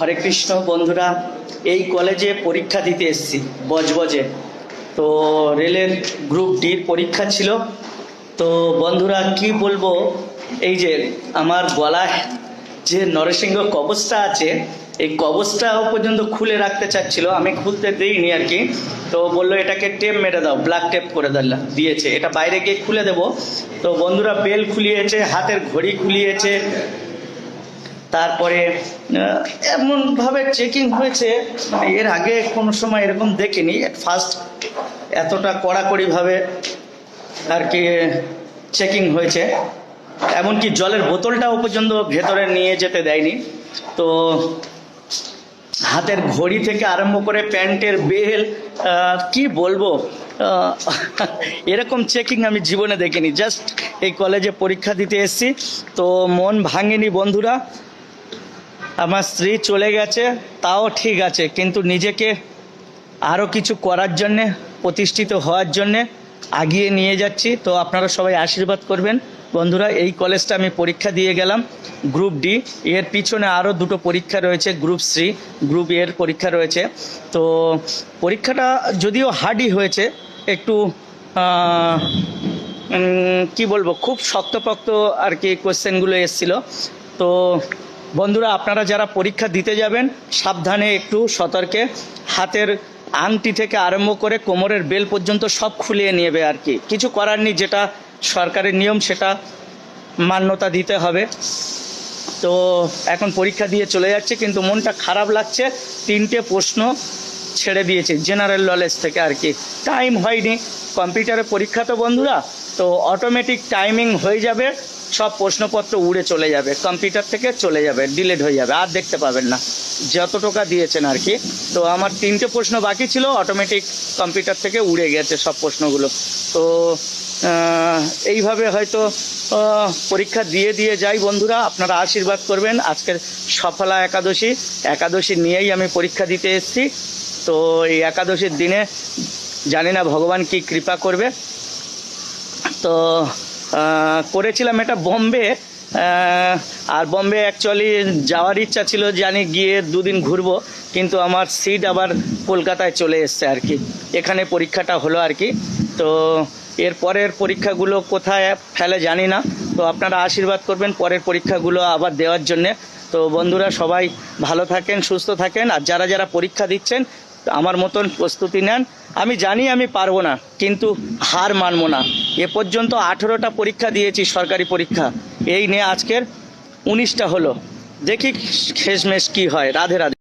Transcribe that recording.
হরে কৃষ্ণ, বন্ধুরা, এই কলেজে পরীক্ষা দিতে এসেছি, বজবজে। তো রেলের গ্রুপ ডির পরীক্ষা ছিল। তো বন্ধুরা, কি বলব, এই যে আমার গলায় যে নরসিংহ কবচটা আছে, এই কবচটাও পর্যন্ত খুলে রাখতে চাচ্ছিল। আমি খুলতে দিইনি আর কি। তো বলল, এটাকে টেপ মেরে দাও ব্ল্যাক টেপ করে দিলাম দিয়েছে। এটা বাইরে গিয়ে খুলে দেবো। তো বন্ধুরা বেল খুলিয়েছে, হাতের ঘড়ি খুলিয়েছে। তারপরে এমনভাবে চেকিং হয়েছে মানে এর আগে কোনো সময় এরকম দেখিনি ফার্স্ট এতটা কড়াকড়িভাবে আর কি চেকিং হয়েছে। এমনকি জলের বোতলটাও পর্যন্ত ভেতরে নিয়ে যেতে দেয়নি। তো হাতের ঘড়ি থেকে আরম্ভ করে প্যান্টের বেল কি বলব এরকম চেকিং আমি জীবনে দেখিনি। জাস্ট এই কলেজে পরীক্ষা দিতে এসেছি, তো মন ভাঙেনি বন্ধুরা। আমার স্ত্রী চলে গেছে, তাও ঠিক আছে, কিন্তু নিজেকে আরও কিছু করার জন্যে, প্রতিষ্ঠিত হওয়ার জন্যে আগিয়ে নিয়ে যাচ্ছি। তো আপনারা সবাই আশীর্বাদ করবেন। বন্ধুরা, এই কলেজটা আমি পরীক্ষা দিয়ে গেলাম। গ্রুপ ডি, এর পিছনে আরও দুটো পরীক্ষা রয়েছে, গ্রুপ সি, গ্রুপ এর পরীক্ষা রয়েছে। তো পরীক্ষাটা যদিও হার্ডই হয়েছে, একটু কি বলব, খুব শক্তপোক্ত আর কি কোশ্চেনগুলো এসেছিল। তো বন্ধুরা, আপনারা যারা পরীক্ষা দিতে যাবেন, সাবধানে একটু সতর্কে হাতের আংটি থেকে আরম্ভ করে কোমরের বেল পর্যন্ত সব খুলিয়ে নেবে আর কি। কিছু করার নেই, যেটা সরকারের নিয়ম, সেটা মান্যতা দিতে হবে। তো এখন পরীক্ষা দিয়ে চলে যাচ্ছে, কিন্তু মনটা খারাপ লাগছে। তিনটে প্রশ্ন ছেড়ে দিয়েছে, জেনারেল নলেজ থেকে আর কি। টাইম হয়নি, কম্পিউটারে পরীক্ষা তো বন্ধুরা, তো অটোমেটিক টাইমিং হয়ে যাবে। সব প্রশ্নপত্র উড়ে চলে যাবে কম্পিউটার থেকে চলে যাবে ডিলেট হয়ে যাবে, আর দেখতে পাবেন না। যত টাকা দিয়েছেন আর কি। তো আমার তিনটে প্রশ্ন বাকি ছিল অটোমেটিক কম্পিউটার থেকে উড়ে গেছে সব প্রশ্নগুলো। তো এইভাবে হয়তো পরীক্ষা দিয়ে দিয়ে যাই বন্ধুরা, আপনারা আশীর্বাদ করবেন। আজকের সফলা একাদশী একাদশী নিয়েই আমি পরীক্ষা দিতে এসেছি। তো এই একাদশীর দিনে জানি না ভগবান কি কৃপা করবে। তো করেছিলাম এটা বোম্বে আর বোম্বে অ্যাকচুয়ালি যাওয়ার ইচ্ছা ছিল জানি গিয়ে দুদিন ঘুরবো, কিন্তু আমার সিট আবার কলকাতায় চলে এসছে আর কি। এখানে পরীক্ষাটা হলো আর কি। তো এর পরের পরীক্ষাগুলো কোথায় ফেলে জানি না। তো আপনারা আশীর্বাদ করবেন পরের পরীক্ষাগুলো আবার দেওয়ার জন্যে। তো বন্ধুরা সবাই ভালো থাকেন, সুস্থ থাকেন, আর যারা যারা পরীক্ষা দিচ্ছেন আমার মতন প্রস্তুতি নেন। আমি জানি আমি পারব না, কিন্তু হার মানবো না। এ পর্যন্ত আঠেরোটা পরীক্ষা দিয়েছি, সরকারি পরীক্ষা। এই নিয়ে আজকের উনিশটা হলো। দেখি শেষমেশ কি হয়। রাধে রাধে।